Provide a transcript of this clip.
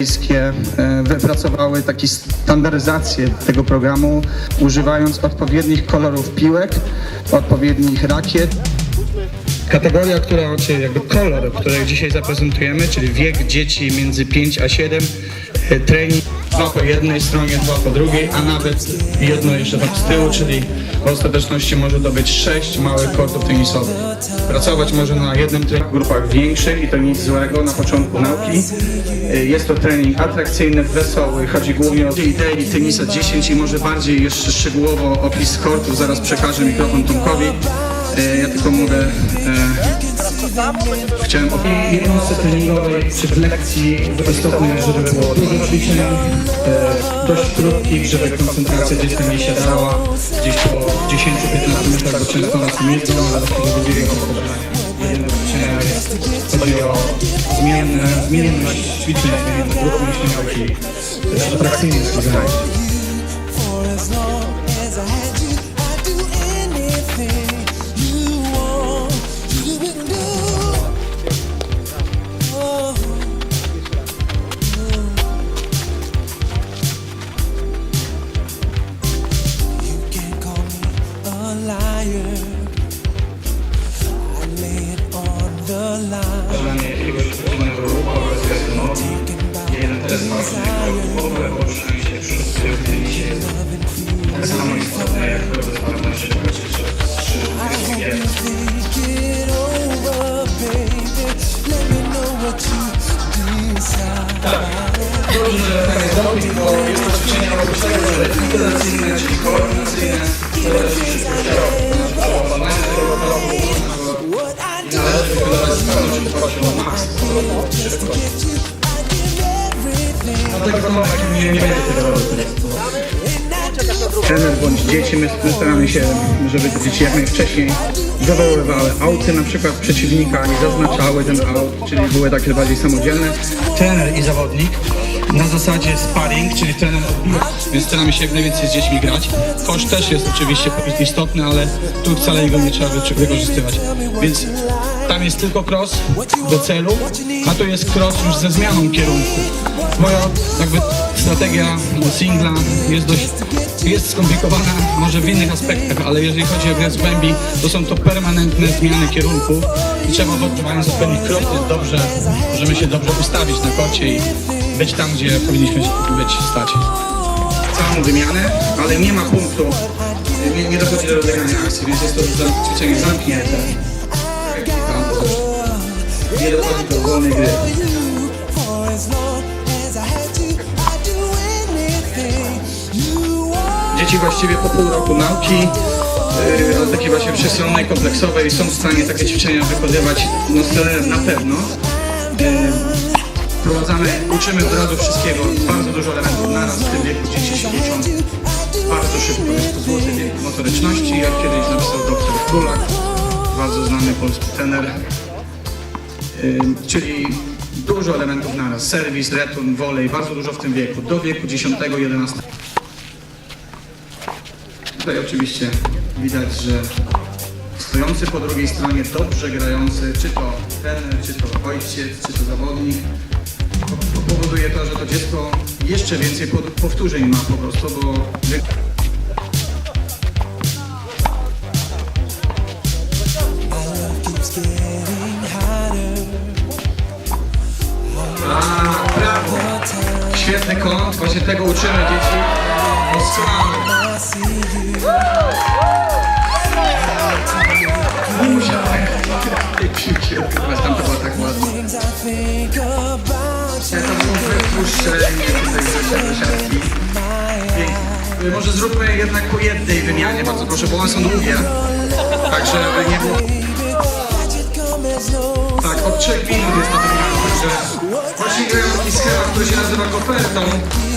Europejskie e, wypracowały taką standaryzację tego programu, używając odpowiednich kolorów piłek, odpowiednich rakiet. Kategoria, która, czy jakby kolor, który dzisiaj zaprezentujemy, czyli wiek dzieci między 5 a 7, e, trening dwa po jednej stronie, dwa po drugiej, a nawet jedno jeszcze tak z tyłu, czyli w ostateczności może to być 6 małych kortów tenisowych. Pracować może na jednym treningu w grupach większych i to nic złego na początku nauki. E, Jest to trening atrakcyjny, wesoły, chodzi głównie o idei tenisa 10 i może bardziej jeszcze szczegółowo opis kortów, zaraz przekażę mikrofon Tomkowi. E, Ja tylko mówię, e, chciałem o jednostce treningowej przy lekcji istotne, żeby było dużo ćwiczeń, e, dość krótkich, żeby koncentracja dziecka nie siadała gdzieś po 10-15 minutach, bo często na tym jeżdżą, ale takiego jest, chodzi o zmienne, zmienność ćwiczeń, zmienność grup mięśniowych i też atrakcyjność zajęć. Decide. Dobrze, tak jest doping, bo jest to ćwiczenie oprócz tego, że integracyjne, czyli koordynacyjne, które się szybkościowo. Pokonanie tego do należy wykonywać z pełną szybkością max. get you, I give everything. Dlatego Tomek nie, będzie tego robił. Trener bądź dzieci, my, my staramy się, żeby te dzieci jak najwcześniej zawoływały auty na przykład przeciwnika i zaznaczały ten aut, czyli były takie bardziej samodzielne. Trener i zawodnik na zasadzie sparring, czyli trener odbija, więc staramy się jak najwięcej z dziećmi grać. Kosz też jest oczywiście istotny, ale tu wcale jego nie trzeba wy- wykorzystywać. Więc tam jest tylko cross do celu, a tu jest cross już ze zmianą kierunku. Moja jakby strategia singla jest dość jest skomplikowana może w innych aspektach, ale jeżeli chodzi o grę z to są to permanentne zmiany kierunku i trzeba mając odpowiednich kroków dobrze, możemy się dobrze ustawić na kocie i być tam, gdzie powinniśmy być stać. Całą wymianę, ale nie ma punktu, nie, nie dochodzi do rozegrania akcji, więc jest to ćwiczenie zamknięte. Nie dochodzi do wolnej gry. Dzieci właściwie po pół roku nauki, yy, ale takiej właśnie wszechstronnej, kompleksowej są w stanie takie ćwiczenia wykonywać no, na pewno. Yy, Wprowadzamy, uczymy od razu wszystkiego, bardzo dużo elementów naraz w tym wieku dzieci się uczą bardzo szybko. Jest to złoty wiek motoryczności, jak kiedyś napisał doktor Królak, bardzo znany polski trener. Yy, czyli dużo elementów naraz, serwis, return, volley, bardzo dużo w tym wieku, do wieku 10-11. Tutaj oczywiście widać, że stojący po drugiej stronie, dobrze grający, czy to trener, czy to ojciec, czy to zawodnik, po- powoduje to, że to dziecko jeszcze więcej powtórzeń ma po prostu, bo Świetny kąt, właśnie tego uczymy dzieci. See you. Musiałek. Tam to było tak ładnie. Ja to było wypuszczenie tutaj do siatki. Pięknie. Może zróbmy jednak po jednej wymianie, bardzo proszę, bo one są długie. Tak, żeby nie było... 한번 표현했더니